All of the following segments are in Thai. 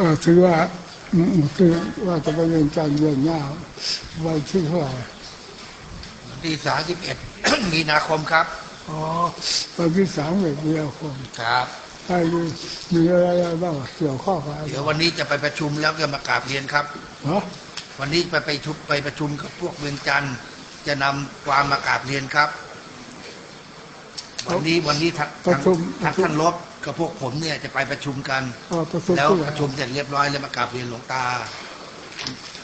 ออถือว่าอืมคือว่าจะไปเรียนจันทร์เรียนหน้าวันที่เท่าไหร่วันที่สามสิบเอ็ดมีนาคมครับ อ๋อวันที่สามเอ็ดมีนาคมครับใครมีมีอะไรบ้างเกี่ยวข้องกับอะไรเดี๋ยววันนี้จะไปประชุมแล้วก็มากราบเรียนครับฮะวันนี้ไปไปชุมไปประชุมกับพวกเวียงจันทร์จะนำความมากราบเรียนครับ วันนี้วันนี้ทางประชุมทางท่านลบ กับพวกผมเนี่ยจะไปประชุมกัน อ๋อประชุมแล้วที่ไหนประชุมเสร็จเรียบร้อยแล้วมากราบเรียนหลวงตา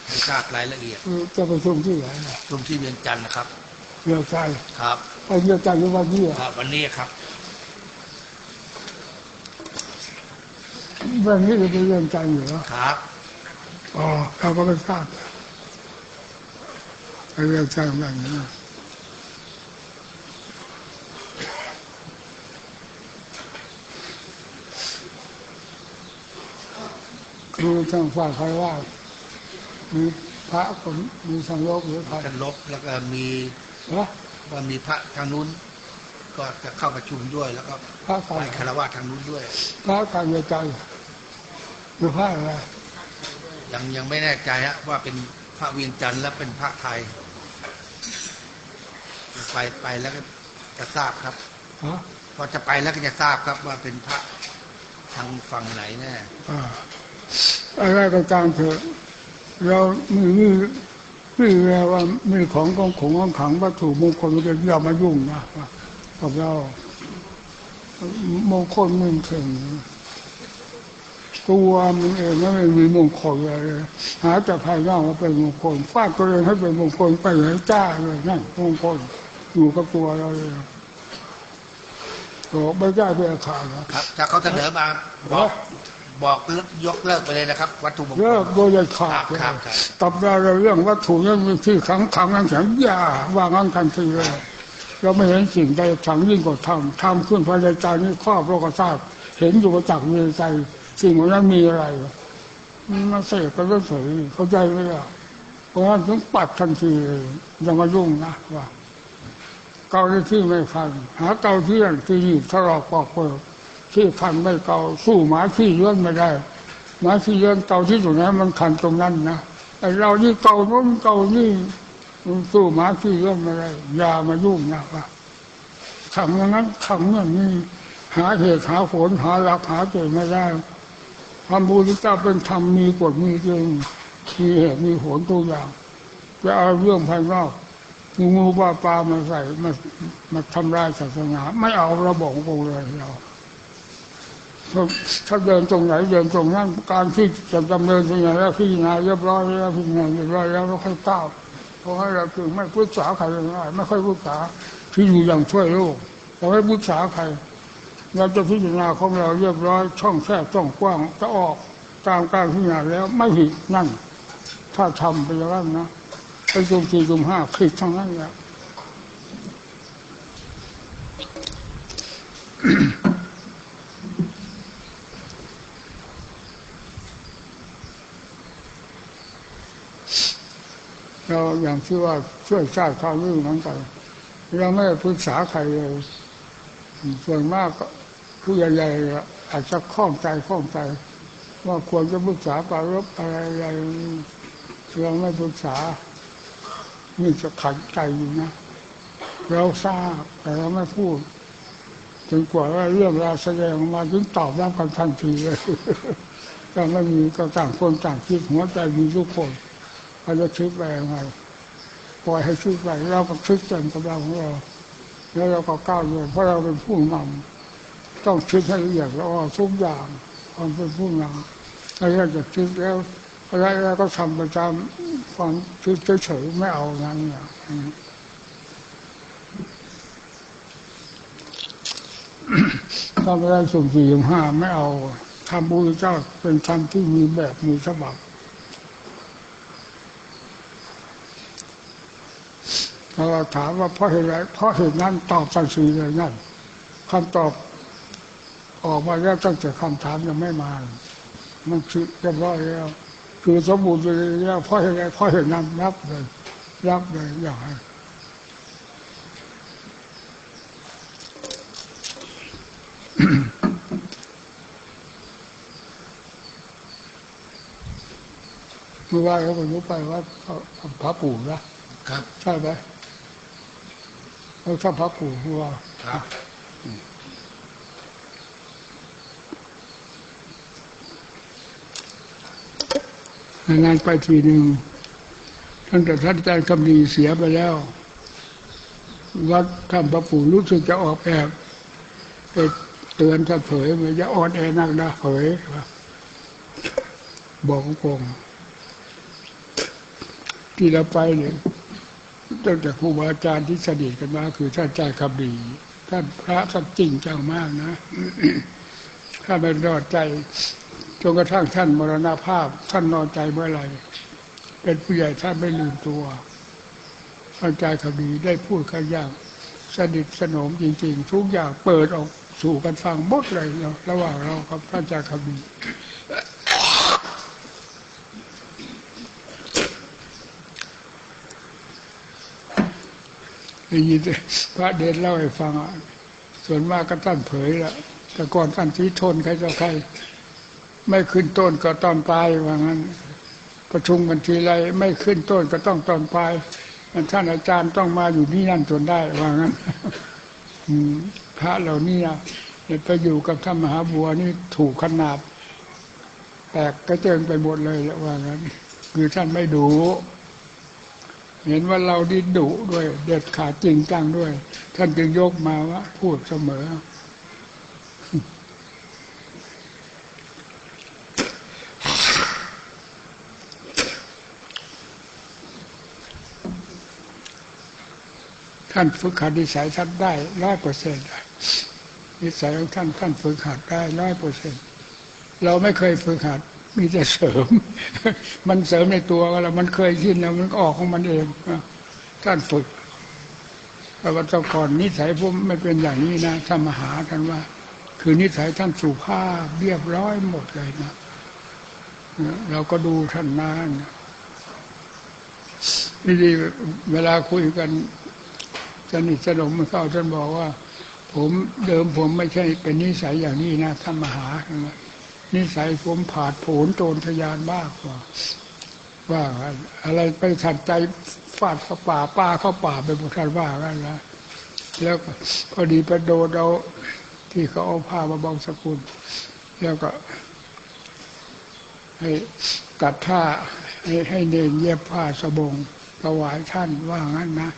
ให้ทราบรายละเอียดเออจะประชุมที่ไหนน่ะประชุมที่เวียงจันทร์นะครับเรียนใจครับไอ้เรียนใจในวันนี้คอะรับวันนี้ครับวันนี้จะไปเรียนใจอยู่เหรอครับ อ๋อเราก็ไม่ทราบไปเรียนใจแบบนี้นะ ทางฝ่ายใครว่ามีพระคนมีสังโยกหรือใครท่านลบแล้วก็มีนะว่ามีพระทางนู้น ก็จะเข้าประชุมด้วย แล้วก็พระกาไปรคารวะทางนู้นด้วยพระการเรียนใจหรือพระอะไรยังยังไม่แน่ใจฮะว่าเป็นพระเวียงจันทร์และเป็นพระไทย ไปไปแล้วก็จะทราบครับฮะพอจะไปแล้วก็จะทราบครับว่าเป็นพระทางฝั่งไหนแน่ อะไรก็ตามเถอะ เรามีมีมีแล้วว่ามีของของของของขังวัตถุมงคลมันจะอย่ามายุ่งนะกับเรามงคลมึงถึงตัวมันเองไม่มีมงคลอะไรหาแต่ภายนอกมาเป็นมงคลฟาดตัวเองให้เป็นมงคลไปให้จ้าเลยนั่นมงคลอยู่กับตัวเราเลยบอกไม่ได้เป็นอาคารนะครับถ้าเขาเสนอมาบอก บอกยกเลิกไปเลยนะครับ วัตถุมงคลเลิกโดยเด็ดขาดเลยครับครับตับเราเรื่องวัตถุนั้นมีที่ขังขังนั้นแข็งอย่าว่างั้นทันทีเลยเราไม่เห็นสิ่งใดขังยิ่งกว่าธรรมธรรมขึ้นภายในใจนี่ครอบโลกธาตุเห็นอยู่ประจักษ์ในใจ สิ่งเหล่านั้นมีอะไรมันมาเสกกันเฉยๆเข้าใจไหมล่ะเพราะฉะนั้นถึงปัดทันทีเลยอย่ามายุ่งนะว่าเกาที่ที่ไม่ฟันหาเกาที่นั่นที่นี่ทะเลาะปอกเปิด ที่ฟันไม่เกาสู้หมาที่เลื่อนไม่ได้หมาที่เลื่อนเกาที่ตรงนั้นมันคันตรงนั้นนะไอเรานี่เกาโน้นเกานี่มันสู้หมาที่เลื่อนไม่ได้อย่ามายุ่งนะว่าขังอย่างนั้นขังอย่างนี้หาเหตุหาผลหาหลักหาเกณฑ์ไม่ได้ทำบุญที่จะเป็นธรรมมีกฎมีเกณฑ์มีเหตุมีผลตัวอย่างจะเอาเรื่องภายนอกงูงูปลาปลามาใส่มามาทำลายศาสนา ไม่เอาราบอกกูเลยเรา ถ้าเดินตรงไหนเดินตรงนั้นการที่จะดำเนินตรงไหนแล้วพี่นาเรียบร้อยแล้วพี่นาเรียบร้อยแล้วเราค่อยก้าวเพราะให้เราถึงไม่ปรึกษาใครเลยไม่ค่อยปรึกษาที่อยู่อย่างช่วยโลกเราไม่ปรึกษาใครเราจะพิจารณาของเราเรียบร้อย ช่องแคบช่องกว้างจะออกตามการพิจารณาแล้วไม่ผิดนั่น ถ้าทำไปอย่างนั้นนะไปจุ่มสี่จุ่มห้าผิดทั้งนั้นแหละ อย่างที่ว่าช่วยชาติชาวลื่นเหมือนกันเราไม่ปรึกษาใครเลยส่วนมากก็ผู้ใหญ่ๆอาจจะข้องใจข้องใจ ว่าควรจะปรึกษาปารบอะไรอะไรเราไม่ปรึกษานี่จะขัดใจอยู่นะเราทราบแต่เราไม่พูดจนกว่าเรื่องราวแสดงออกมาถึงตอบรับกันทันทีเลยก็ไม่มีก็ต่างคนต่างคิดหัวใจมีทุกคนเขาจะคิดไปยังไง ปล่อยให้คิดไปเราก็คิดเต็มกำลังของเราแล้วเราก็ก้าวเดินเพราะเราเป็นผู้นำต้องคิดให้ละเอียดแล้วทุกอย่างความเป็นผู้นำอะไรจะคิดแล้วอะไรแล้วก็ทำไปตามความคิดเฉยๆไม่เอานั้นเนี่ยทำอะไรสุ่มสี่สุ่มห้าไม่เอาทำบุญเจ้าเป็นธรรมที่มีแบบมีฉบับ ถ้าเราถามว่าเพราะเหตุไรเพราะเหตุนั้นตอบทันทีเลยนั่นคำตอบออกมาแล้วตั้งแต่คำถามยังไม่มา มันคือเรียบร้อยแล้วคือสมบูรณ์ไปแล้วเพราะเหตุไรเพราะเหตุนั้นรับเลย รับเลยอย่างไรคือว่าเขาไปรู้ไปว่าเขาพระปู่นะครับใช่ไหม เขาชอบพระปู่คือว่าครับนานๆไปทีหนึ่งตั้งแต่ท่านอาจารย์คำดีเสียไปแล้ว วัดท่านพระปู่รู้สึกจะออกแอบไปเตือนท่านเผยว่าอย่าอ่อนแอนักนะเผยว่าบอกกงที่เราไปเนี่ย ตั้งแต่ครูบาอาจารย์ที่สนิทกันมาคือท่านอาจารย์คำดีท่านพระท่านจริงจังมากนะถ้าไม่รอดใจจนกระทั่งท่านมรณภาพ ท่านนอนใจเมื่อไหร่เป็นผู้ใหญ่ท่านไม่ลืมตัวท่านอาจารย์คำดีได้พูดกันอย่างสนิทสนมจริง ๆ ทุกอย่างเปิดออกสู่กันฟังหมดเลยเนาะระหว่างเรากับท่านอาจารย์คำดี ได้ยินพระเด่นเล่าให้ฟังอะส่วนมากก็ท่านเผยละแต่ก่อนท่านทีทนใครต่อใคร ไม่ขึ้นต้นก็ตอนปลายว่างั้น ประชุมกันทีไรไม่ขึ้นต้นก็ต้องตอนปลายท่านอาจารย์ต้องมาอยู่นี่นั่นจนได้ว่างั้นพระเหล่านี้นะเนี่ยไปอยู่กับท่านมหาบัวนี่ถูกขนาบแตกกระเจิงไปหมดเลยละว่างั้น คือท่านไม่ดู เห็นว่าเราดิดุด้วย เด็ดขาดจริงจังด้วย ท่านจึงยกมาว่า พูดเสมอ ท่านฝึกหัดนิสัยท่านได้ร้อยเปอร์เซ็นต์นิสัยของท่านท่านฝึกหัดได้ร้อยเปอร์เซ็นต์เราไม่เคยฝึกหัด มีแต่เสริม มันเสริมในตัวเรามันเคยชินแล้วมันก็ออกของมันเองท่านฝึกแต่ว่าแตะก่อนนิสัยผมไม่เป็นอย่างนี้นะท่านมาหาท่านว่า คือนิสัยท่านสุภาพเรียบร้อยหมดเลยนะเราก็ดูท่านนานนี่ดีเวลาคุยกันสนิทสนมมันเข้าท่านบอกว่า ผมเดิมผมไม่ใช่เป็นนิสัยอย่างนี้นะท่านมาหาท่านว่า นิสัยผมผาดโผนโจรทยานมากกว่า ว่าอะไรไปทันใจฟาดเข้าป่าป้าเข้าป่าไปบุท่านว่ากันนะแล้วก็พอดีไปโดนเอาที่เขาเอาผ้ามาบังสกุล แล้วก็ ให้ตัดผ้าให้ให้เนนเย็บผ้าสบงถวายท่านว่างั้นนะ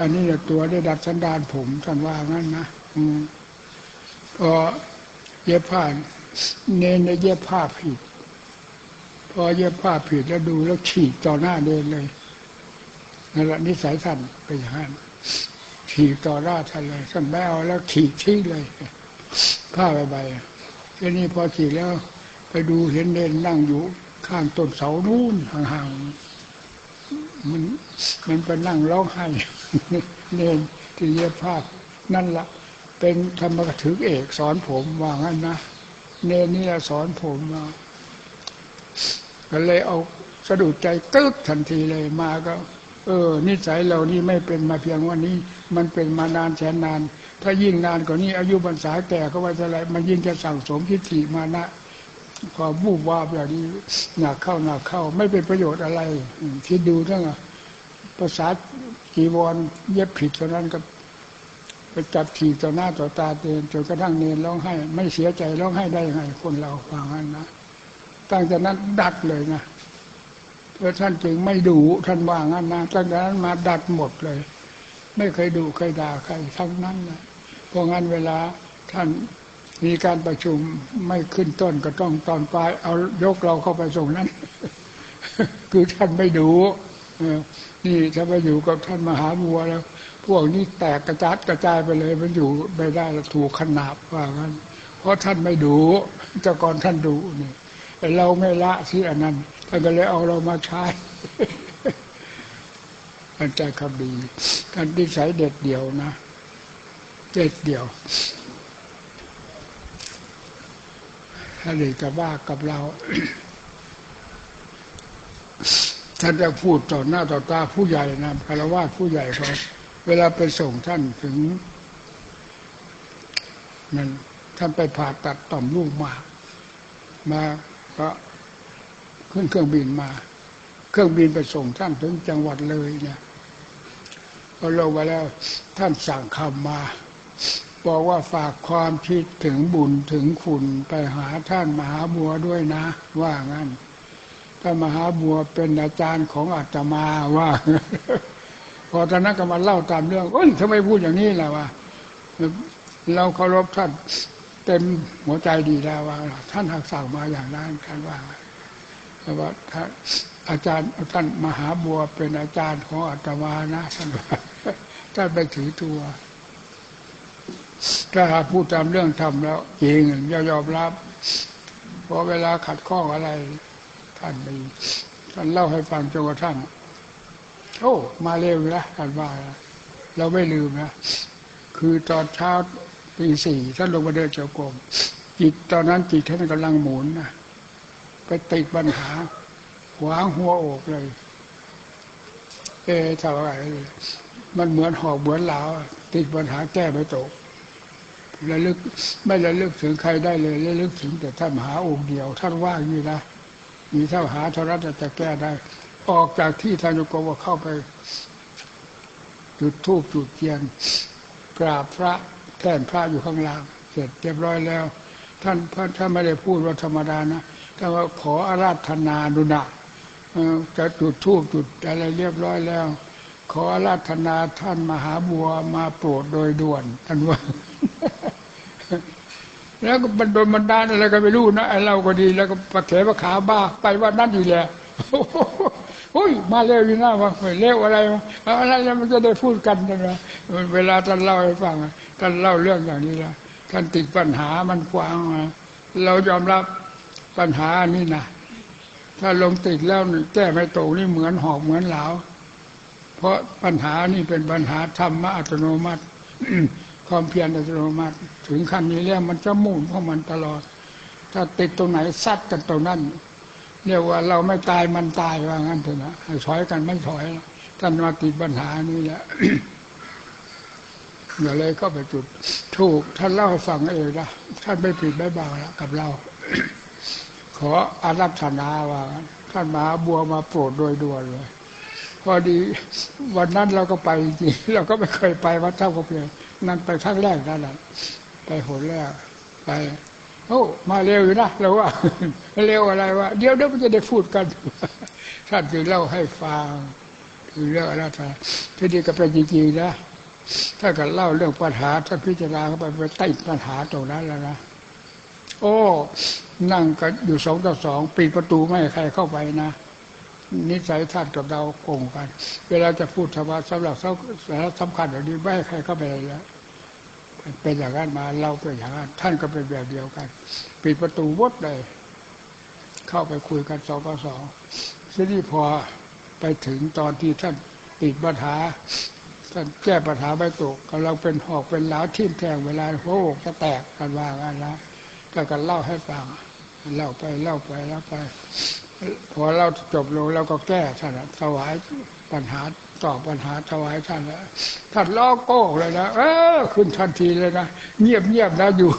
อันนี้ตัวได้ดัดสันดานผมท่านว่างั้นนะอืมพอเย็บผ้า เนนได้เย็บผ้าผิด พอเย็บผ้าผิดแล้วดูแล้วฉีกต่อหน้าเดินเลยนั่นแหละนิสัยท่านเป็นอย่างนั้นฉีกต่อหน้าท่านเลยท่านไม่เอาแล้วฉีกทิ้งเลยผ้าใบใบทีนี้พอฉีกแล้ว ไปดูเห็นเนนนั่งอยู่ข้างต้นเสานู่นห่างๆมันมันไปนั่งร้องไห้เนนที่เย็บผ้านั่นละเป็นธรรมกถึกเอกสอนผมว่างั้นนะ เนนนี่แหละสอนผมมาก็เลยเอาสะดุดใจตึกทันทีเลยมาก็ เออ นิสัยเรานี่ไม่เป็นมาเพียงวันนี้ มันเป็นมานานแสนนาน ถ้ายิ่งนานกว่านี้ อายุบรรษาแก่ก็ว่าจะอะไรมันยิ่งจะสั่งสมทิฏฐิมานะพอบูบวาบอย่างนี้หนักเข้าหนักเข้า ไม่เป็นประโยชน์อะไรคิดดูทั้งอะภาษากีวรเย็บผิดเท่านั้นก็ ไปจับฉีกต่อหน้าต่อตาเตือนจนกระทั่งเนรร้องไห้ ไม่เสียใจร้องไห้ได้ยังไงคนเราฟังนั้นนะตั้งแต่นั้นดัดเลยนะเพราะท่านจึงไม่ดูท่านว่างั้นนะตั้งแต่นั้นมาดัดหมดเลย ไม่เคยดูเคยด่าใครทั้งนั้นนะเพราะงั้นเวลาท่านมีการประชุมไม่ขึ้นต้นก็ต้องตอนปลายเอายกเราเข้าไปส่งนั้น คือท่านไม่ดูนี่ถ้าไปอยู่กับท่านมหาบัวแล้ว พวกนี้แตกกระจัดกระจายไปเลยมันอยู่ไม่ได้แล้วถูกขนาบว่างั้น เพราะท่านไม่ดูแต่ก่อนท่านดูนี่เราไม่ละที่อันนั้นท่านก็เลยเอาเรามาใช้ท่านใจคำดีท่านนิสัยเด็ดเดี่ยวนะ เด็ดเดี่ยวท่านเลยกับว่ากับเราท่านจะพูดต่อหน้าต่อตาผู้ใหญ่นะคารวะผู้ใหญ่เขา เวลาไปส่งท่านถึงนั่นท่านไปผ่าตัดต่อมลูกมา มาก็ขึ้นเครื่องบินมา เครื่องบินไปส่งท่านถึงจังหวัดเลยเนี่ยพอลงมาแล้วท่านสั่งคำมาบอกว่าฝากความคิดถึงบุญถึงคุณไปหาท่านมหาบัวด้วยนะ ว่างั้นท่านมหาบัวเป็นอาจารย์ของอาตมาว่า พอตอนนั้นก็มาเล่าตามเรื่องเอ้ยทำไมพูดอย่างนี้ล่ะวะเราเคารพท่านเต็มหัวใจดีแล้วว่า ท่านหักสั่งมาอย่างนั้นท่านว่าเพราะว่าท่านอาจารย์ท่านมหาบัวเป็นอาจารย์ของอาตมานะท่านท่านไปถือตัว ถ้าหากพูดตามเรื่องธรรมแล้วจริงอย่ายอมรับเพราะเวลาขัดข้องอะไร ท่านมีท่านเล่าให้ฟังจนกระทั่ง โอ้ มาเร็วนะท่านว่านะเราไม่ลืมนะ คือตอนเช้าตีสี่ท่านลงมาเดินเจ้ากรมจิตตอนนั้นจิตท่านกำลังหมุนนะไปติดปัญหาขวางหัวอกเลย เอ๊ะทำอะไรมันเหมือนหอกเหมือนเหลาติดปัญหาแก้ไม่ตกระลึกไม่ระลึกถึงใครได้เลยระลึกถึงแต่ท่านมหาองค์เดียว ท่านว่าอย่างนี้นะมีท่าหาเท่านั้นจะแก้ได้ ออกจากที่ทานโยกว่าเข้าไป จุดธูปจุดเทียนกราบพระแท่นพระอยู่ข้างล่าง เสร็จเรียบร้อยแล้ว ท่านท่านท่านไม่ได้พูดว่าธรรมดานะแต่ว่าขออาราธนาดุนะจะจุดธูปจุดอะไรเรียบร้อยแล้ว ขออาราธนาท่านมหาบัวมาโปรดโดยด่วนท่านว่าแล้วก็มันโดนมันดานอะไรก็ไม่รู้นะไอเราก็ดีแล้วก็ประเขประขาบ้าไปว่านั่นอยู่แหละโอ้ยมาเร็วอยู่หน้าว่าไม่เร็วอะไรอาอะไรแล้วมันจะได้พูดกันนะ เวลาท่านเล่าให้ฟังอะท่านเล่าเรื่องอย่างนี้ละท่านติดปัญหามันกว้างเรายอมรับปัญหานี่นะถ้าลงติดแล้วนี่แก้ไม่ตกนี่เหมือนหอกเหมือนเหลาเพราะปัญหานี่เป็นปัญหาธรรมะอัตโนมัติความเพียรอัตโนมัติ ถึงขั้นนี้แล้วมันจะมุ่งของมันตลอด ถ้าติดตรงไหนซัดกันตรงนั้น เรียกว่าเราไม่ตายมันตายว่างั้นเถอะนะให้ถอยกันไม่ถอยท่านมาติดปัญหานี้แหละอย่าเลยก็ไปจุดถูกท่านเล่าฟังเองนะท่านไม่ผิดไม่บางแล้วกับเรา ขออารัธนาว่างท่านมาบัวมาโปรดโดยด่วนเลย พอดีวันนั้นเราก็ไปจริงเราก็ไม่เคยไปวัดเท่ากับเพียงนั่นไปครั้งแรกนั่นแหละไปหนแรกไป อ้มาเร็วอยู่นะเราว่าเร็วอะไรวะเดี๋ยวเดี๋ยวมันจะได้พูดกันท่านจึงเล่าให้ฟังคือเรื่องอะไรท่านที่ดีก็เป็นจริงๆนะถ้ากิดเล่าเรื่องปัญหาถ้าพิจารณาเข้าไปไปติดปัญหาตรงนั้นแล้วนะโอ้นั่งกันอยู่สองต่อสองปิดประตูไม่ให้ใครเข้าไปนะนิสัยท่านกับเราโกงกัน เวลาจะพูดธรรมะสำหรับสาระสำคัญแบบนี้ไม่ให้ใครเข้าไปเลยแล้ว เป็นอย่างนั้นมาเราเป็นอย่างนั้นท่านก็เป็นแบบเดียวกัน ปิดประตูวดเลย เข้าไปคุยกันสองต่อสองทีนี้พอไปถึงตอนที่ท่านติดปัญหาท่านแก้ปัญหาไม่ตกกำลังเป็นหอกเป็นหลาทิ่มแทงเวลาหัวอกจะแตกกันว่ากันนะก็กันเล่าให้ฟังเล่าไปเล่าไปเล่าไป พอเราจบลงเราก็แก้ท่านถวายปัญหา ตอบปัญหาถวายท่านแล้วท่านล้อโก้เลยนะเออขึ้นทันทีเลยนะเงียบเงียบนะอยู่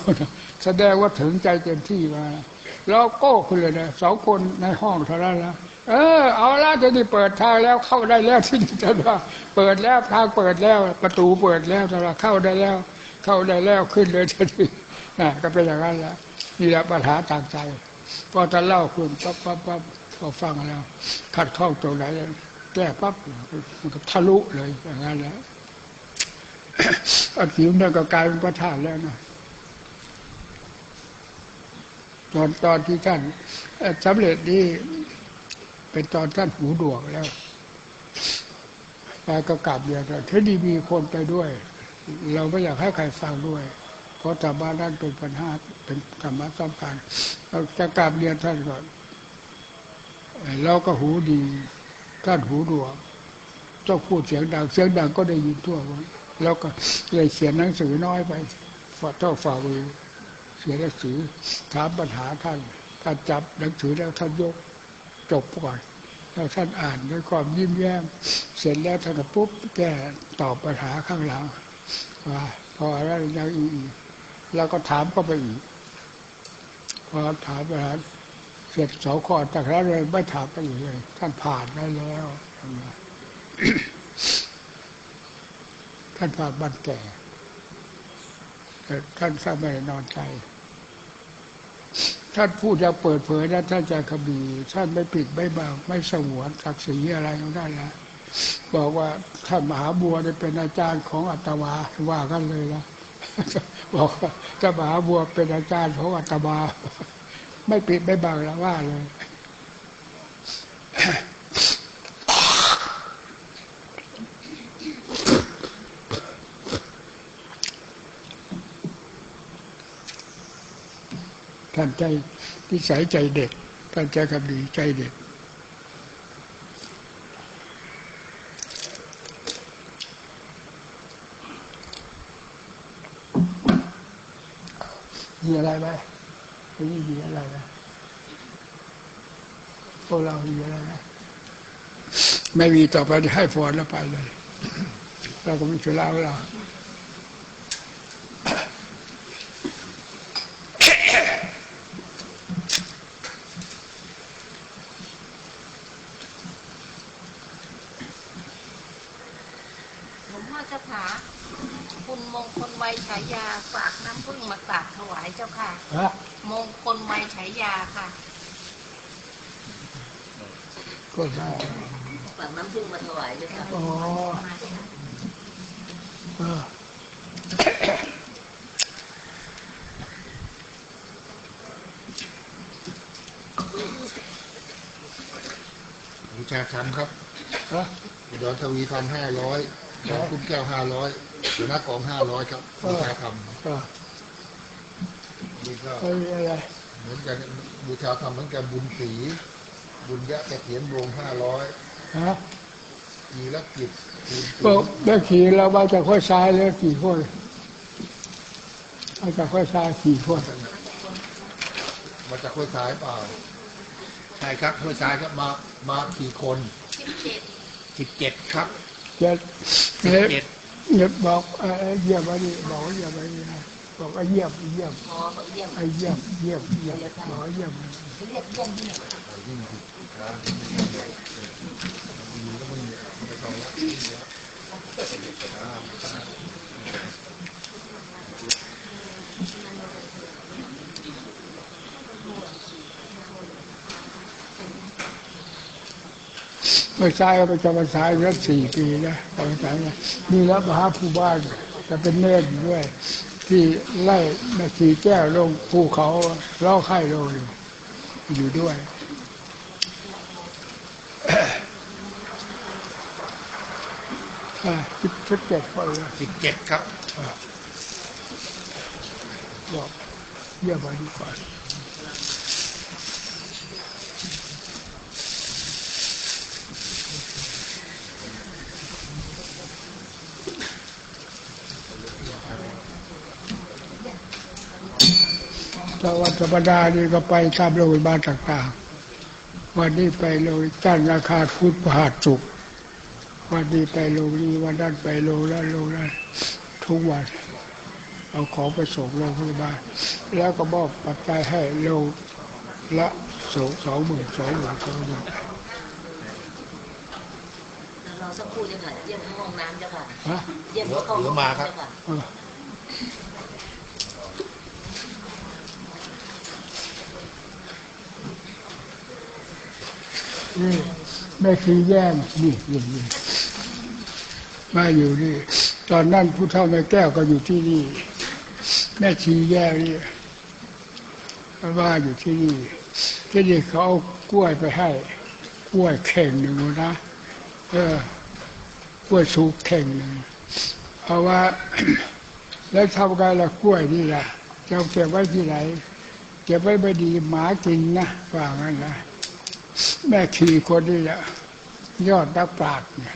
แสดงว่าถึงใจเต็มที่มาล้อโก้ขึ้นเลยนะสองคนในห้องเท่านั้นนะเออ เอาละจะได้เปิดทางแล้วเข้าได้แล้วที่นี่ท่านว่าเปิดแล้วทางเปิดแล้ว ประตูเปิดแล้วท่านว่าเข้าได้แล้ว เข้าได้แล้วขึ้นเลยทันทีนะก็เป็นอย่างนั้นแหละนี่แหละปัญหาต่างใจพอท่านเล่าคุณปั๊บปั๊บปั๊บพอฟังแล้ว ขัดข้องตรงไหน แก้ปั๊บมันก็ทะลุเลยอย่างนั้นแหล้วอัฐิมันก็กลายเป็นพระธาตุแล้วนะตอนตอนที่ท่านสำเร็จนี่เป็นตอนท่านหูดวกแล้วไปก็กลับเรียนทีนี้มีคนไปด้วย เราไม่อยากให้ใครฟังด้วย เพราะธรรมะนั้นเป็นปัญหาเป็นธรรมะสำคัญเราจะกลับเรียนท่านก่อนเราก็หูดี ท่านหูดวกต้องพูดเสียงดัง เสียงดังก็ได้ยินทั่วแล้วก็เลยเขียนหนังสือน้อยไปฝ่าเท่าฝ่าวิเขียนหนังสือถามปัญหาท่านท่านจับหนังสือแล้วท่านยกจบก่อนแล้วท่านอ่านด้วยความยิ้มแย้ม เสร็จแล้วท่านก็ปุ๊บแก้ตอบปัญหาข้างหลังว่าพออะไรย่างอีกแล้วก็ถามก็ไปอีกพอถามปัญหา เสร็จสองข้อจากนั้นเลยไม่ถามไปอีกเลย ท่านผ่านได้แล้วท่านผ่านบันแก่ท่านสร้างไม่นอนใจ ท่านพูดอย่างเปิดเผยนะท่านจกระบี่ท่านไม่ปิดไม่บังไม่สงวนศักดิ์ศรีอะไรของท่านนะบอกว่าท่านมหาบัวเนี่ยเป็นอาจารย์ของอาตมาว่ากันเลยนะบอกว่าท่านมหาบัวเป็นอาจารย์ของอาตมา ไม่ปิดไม่บังแล้วว่าเลยท่านใจนิสัยใจเด็ดท่านใจกระบี่ใจเด็ดมีอะไรไหม ไม่มีมีอะไรนะพวกเรามีอะไรนะไม่มีต่อไปให้พรแล้วไปเลย เราก็ไม่ช่วยเล่าเราหลวงพ่อเจ้าค่ะคุณมงคลวัยฉายาฝากน้ำพึ่งมากราบถวายเจ้าค่ะฮะ มงคลวัยฉายาค่ะก็ได้ฝากน้ำพึ่งมาถวายเจ้าค่ะอ๋อเออบูชาคำครับฮะอุดรทวีทำห้าร้อยหลวงคุณแก้วห้าร้อยหลวงนากองห้าร้อยครับบูชาคเออำนี่ ก็ไม่มีอะไรเหมือนกันบูชาคำเหมือนกันบุญศรีบุญยะกระเถียนโรงห้าร้อยฮะกีรกิจบุญศรีก็ได้ขี่เรามาจากข้อยซ้ายแล้วกี่คนมาจากข้อยซ้ายกี่คนมาจากห้วยสายเปล่าใช่ครับห้วยสายครับมามากี่คนสิบเจ็ดสิบเจ็ดครับเจ็ดสิบเนี่ยเจ็ดเนี่ยบอกเอ่อเยี่ยมไว้ดิบอกว่าเยี่ยมไว้ดินะ บอกว่าเยี่ยมเยี่ยมหมอเยี่ยมไอ้เยี่ยมเยี่ยมเยี่ยมบอเยี่ยมเรียกเยี่ยมที่ไหนเมื่อซ้ายก็ไปจำพรรษาอยู่แล้วสี่ปีนะจำพรรษาเนี่ยมีแล้วมหาภูบ้านจะเป็นเนตรด้วย ที่ไล่แม่ชีแก้วลงภูเขาเล่าไข่ลงอยู่อยู่ด้วยอ่าสิบสิบเจ็ดคนเลยสิบเจ็ดครับบอกเยี่ยมไปดีกว่า วันธรรมดานี่ก็ไปตามโรงพยาบาลต่างๆ วันนี้ไปโรงจ้านราคาฟุตประหารสุข วันนี้ไปโรงนี้วันนั้นไปโรงนั้นโรงนั้นทุกวันเอาของไปส่งโรงพยาบาล แล้วก็มอบปัจจัยให้โรงละสองสองหมื่นสองหมื่นสองหมื่นเราสักครู่เจ้าค่ะเยี่ยมห้องน้ำเจ้าค่ะฮะเยี่ยมเข้าห้องน้ำเจ้าค่ะ เออ นี่แม่ชีแย่งนี่นี่นี่มาอยู่นี่ ตอนนั้นผู้เฒ่าแม่แก้วก็อยู่ที่นี่ แม่ชีแย่งนี่ว่าอยู่ที่นี่ ที่นี่เขาเอากล้วยไปให้ กล้วยเข่งหนึ่งนะเออกล้วยสุกเข่งหนึ่งเพราะว่า แล้วทำไงล่ะกล้วยนี่ล่ะจะเอาเก็บไว้ที่ไหนเก็บไว้ไม่ดีหมากินนะว่างั้นนะ แม่ขี่คนนี้แหละยอดนักปราชญ์เนี่ย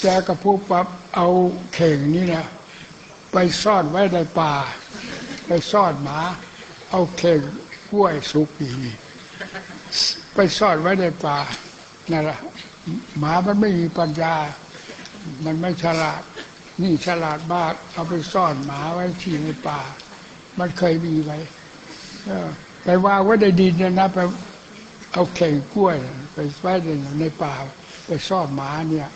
แกก็พูดปั๊บเอาเข่งนี่นะไปซ่อนไว้ในป่า ไปซ่อนหมา เอาเข่งกล้วยสุกนี่ไปซ่อนไว้ในป่านั่นแหละหมามันไม่มีปัญญา มันไม่ฉลาด นี่ฉลาดมากเอาไปซ่อนหมาไว้ที่ในป่า มันเคยมีไว้ไปวางไว้ในดินนะไป เอาเข่งกล้วย ไปไว้ในในป่า ไปซ่อนหมาเนี่ย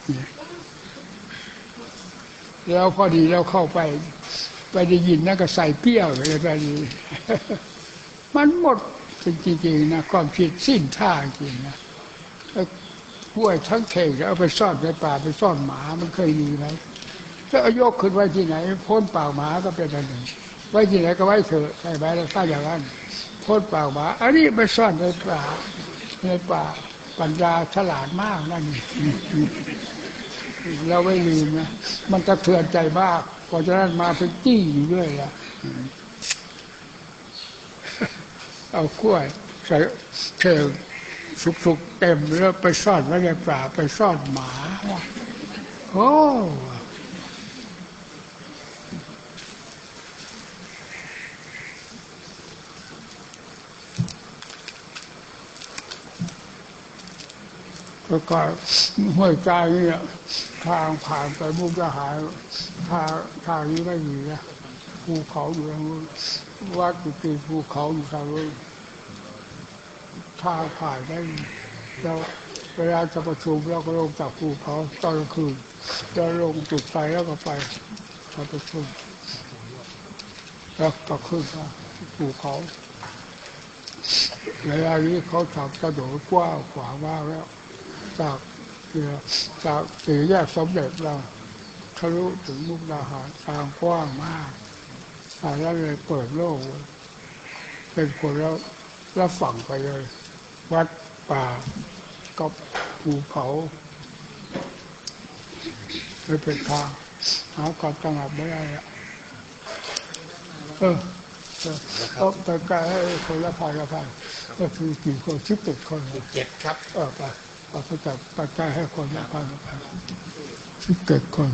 แล้วพอดีเราเข้าไป ไปได้ยินนั่นก็ใส่เปรี้ยวเลยไปดีมันหมดจริงๆนะความคิดสิ้นท่าจริงนะกล้วยทั้งเข่งแล้วเอาไปซ่อนในป่าไปซ่อนหมามันเคยมีไหมถ้าเอายกขึ้นไว้ที่ไหน พ้นป่าหมาก็เป็นอันหนึ่งไว้ที่ไหนก็ไว้เถอะใช่ไหมแล้วถ้าอย่างนั้น พ้นปากหมาอันนี้ไปซ่อนในป่า ในป่าปัญญาฉลาดมากนั่นเราไม่ลืมนะมันกระเทือนใจมากเพราะฉะนั้นมาเป็นจี้อยู่ด้วยละเอากล้วยใส่เชิงสุกๆเต็มแล้วไปซ่อนไว้ในป่าไปซ่อนหมาโอ้ ก็ก็ห้วยใจเนี่ยทางผ่านไปมุกดาหารทางทางนี้ไม่มีนะภูเขาอยู่ทางนู้นวัดอยู่ตีนภูเขาอยู่ทางนู้นทางผ่านได้เราเวลาจะประชุมเราก็ลงจากภูเขาตอนกลางคืนจะลงจุดไฟแล้วก็ไปไปประชุมแล้วก็ขึ้นมาภูเขาเวลานี้เขาทำกระโดดกว้างขวางมากแล้ว จากเรือจากสี่แยกสมเด็จเราทะลุถึงมุกดาหารทางกว้างมากทางนั้นเลยเปิดโลก เป็นคนแล้วแล้วฝั่งไปเลย วัดป่ากับภูเขาเลยเป็นทางหาความสงบไม่ได้อะเออเออเอาไปไกลให้คนละพันละพันก็คือกี่คนสิบเอ็ดคนเจ็ดครับ เออไป ปจับปัจจัยให้คนละพันละพันสิบเจ็ดคน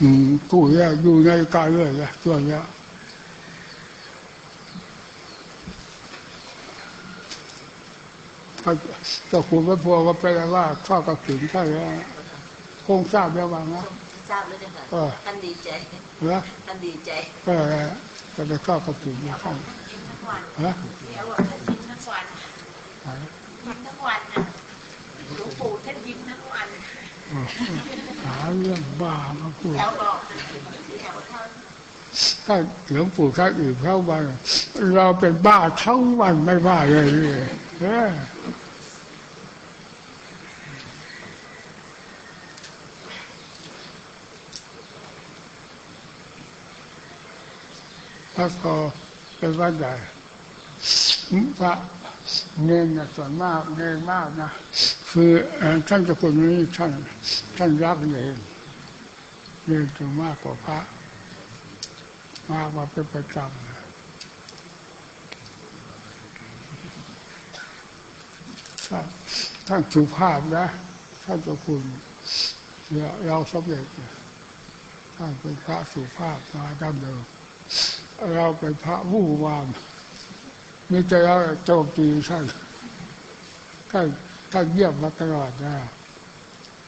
อืมผู้เนี้ยอยู่ในการเรื่อยเลยส่วนเนี้ยถ้าเจ้าคุณพระพัวก็เป็นว่าข้ากระถิ่นใช่ไหมคงทราบแล้วบ้างนะทราบแล้วเจ้าค่ะเออท่านดีใจนะท่านดีใจก็จะไปเข้ากระถิ่นอยู่ข้างกินทั้ง วันฮะเดี๋ยวบอกท่านยิ้มทั้งวันยิ้มทั้งวันนะหลวงปู่ท่านยิ้มทั้งวันหาเรื่องบ้ามาพูดแถวบอกแถวท่านถ้าหลวงปู่ท่านอื่นเข้ามาเราเป็นบ้าทั้งวันไม่บ้าเลยเนี่ยเออพระก็ เป็นวัดใหญ่พระเนนนะส่วนมากเนนมากนะคือท่านเจ้าคุณนี้ท่านท่านรักเนนเนนจะมากกว่าพระ มากมาเป็นประจำท่านสุภาพนะท่านเจ้าคุณเราเราสำเร็จเนี่ยท่านเป็นพระสุภาพมาดั้งเดิม เราเป็นพระวู่วามมีแต่เราโจมตีท่านท่านท่านเยี่ยมมาตลอดนะ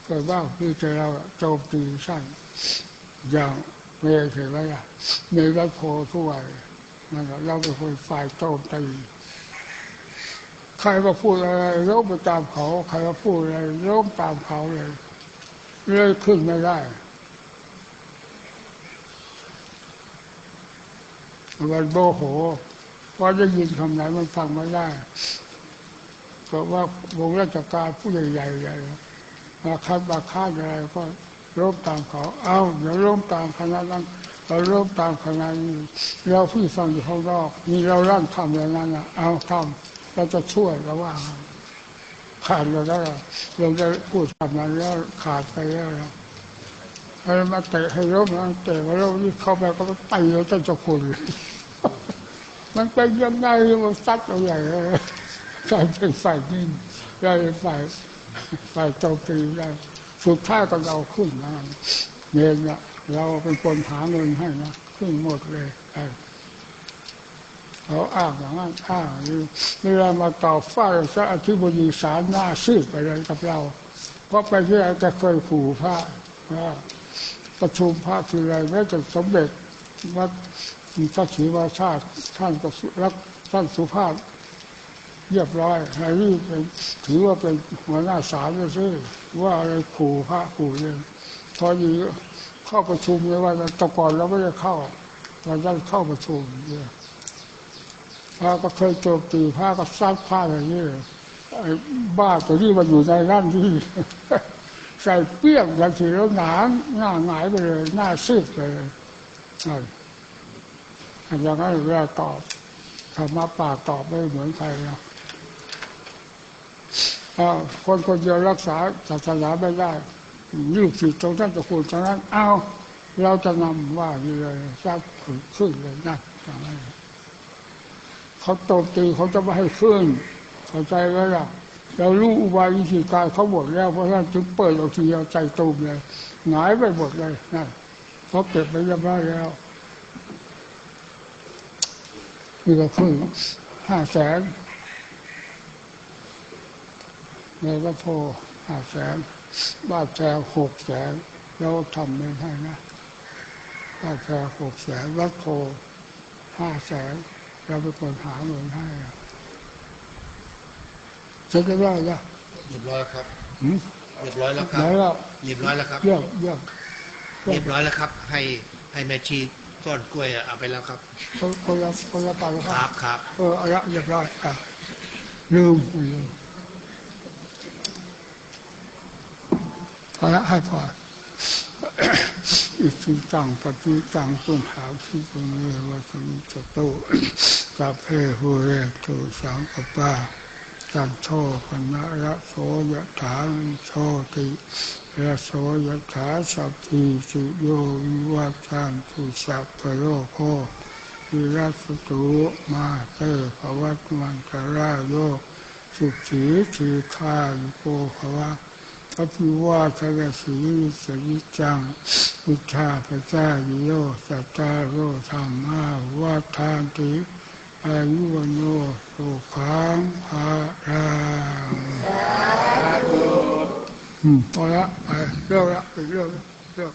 เกิดว่ามีแต่เราโจมตีท่านอย่างเมย์เห็นไหมล่ะเมย์วัดโพทุกวันนั่นแหละเราเป็นคนฝ่ายโจมตีใครมาพูดอะไรโลบไปตามเขา ใครมาพูดอะไรโลบตามเขาเลยเลยขึ้นไม่ได้ มันโมโหเพราะได้ยินคำไหนมันฟังไม่ได้เพราะว่าวงราชการผู้ใหญ่ๆใหญ่มาคัดมาคาดอะไรก็ร่มตามเขา เอาเดี๋ยวร่มตามคณะนั้นเราร่มตามคณะนี้เราพี่ฟังอยู่ข้างนอกมีเราร่างทำอย่างนั้นนะเอาทำเราจะช่วยเราว่าขาดเราได้เราจะพูดคำนั้นแล้วขาดไปแล้ว นะให้มาเตะให้ร่มนเตะว่าร่มนี่เข้าไปก็ไปเราจะจะคุณมันเป็นยังไงมันซัดเราใหญ่เลยกลายเป็นฝ่ายนิ่งกลายเป็นฝ่ายฝ่ายโจมตีได้สุดท้ายก็เราขึ้นนะเงินเนี่ยเราเป็นคนหาเงินให้นะขึ้นหมดเลยไอ้เขาอ้างอย่างนั้นอ้างนี้เวลามาต่อฟ้าซะอธิบดีสารหน้าซีดไปเลยกับเรา เพราะไปที่ไรจะเคยขู่พระว่า ประชุมพระทีไรแม้จะสมเด็จวัดพระศรีวาชาติท่านก็สุรักท่านสุภาพเรียบร้อยไอ้นี่เป็นถือว่าเป็นหัวหน้าศาลเลยซิว่าอะไรขู่พระขู่เลยพอดีเข้าประชุมเลยว่าแตะก่อนเราไม่ได้เข้า เราได้เข้าประชุมเนี่ยพระก็เคยโจมตีพระก็ซัดพระอย่างนี้ไอ้บ้าตัวนี้มันอยู่ในนั่นที่ ใส่เปี้ยงกันทีแล้วหนาหน้าหงายไปเลย หน้าซีดไปเลยอันย่างนั้นเวลาตอบธรรมะปากตอบไม่เหมือนใครนะอ้าวคนคนเดียวรักษาศาสนาไม่ได้นี่สิตรงนั้นตะคุณตรงนั้น เอาเราจะนำว่านี่เลยทราบขึ้นเลยนั่นเขาโจมตีเขาจะไม่ให้ขึ้นเข้าใจไหมล่ะ เรารู้อุบายวิธีการเขาหมดแล้วเพราะฉะนั้นจึงเปิดเอาทีเอาใจตูมเลยหงายไปหมดเลยนั่นเขาเก็บไปเรียบร้อยแล้วนี่ก็คือห้าแสนในวัดโพห้าแสนบ้านแชร์หกแสนแล้วทำไม่ได้นะบ้านแชร์หกแสนวัดโพห้าแสนเราเป็นคนหาเงินให้ อะเช็คได้แล้วเรียบร้อยครับหืมเรียบร้อยแล้วครับไหนแล้วเรียบร้อยแล้วครับเยี่ยมเยี่ยมเรียบร้อยแล้วครับ ให้ให้แม่ชีต้นกล้วยเอาไปแล้วครับ คนคนละคนละปังคครัรับบครับเออเอาละเรียบร้อยอะลืมลืมเอาละให้พอ อิสิตังปฏิตังตุมหาทิตุเมวัสมิจโต สัพเพหูเรตุสังกปา จันโทปนะระโสยถาวิโชติระโสยถาสัพพิสิโยวิวัชชันตุสัพพโลโควิรัสตุมาเตภวัตมันตราโยสุขีทีคายุโกภวะอภิวาทนาสีสยิจังพุทธาพระเจ้าโยสัตตาโรธรรมาวัฏานติ อายุวโนสุขังภารังอืมพอละไปเลิกละไปเลิกละเลิก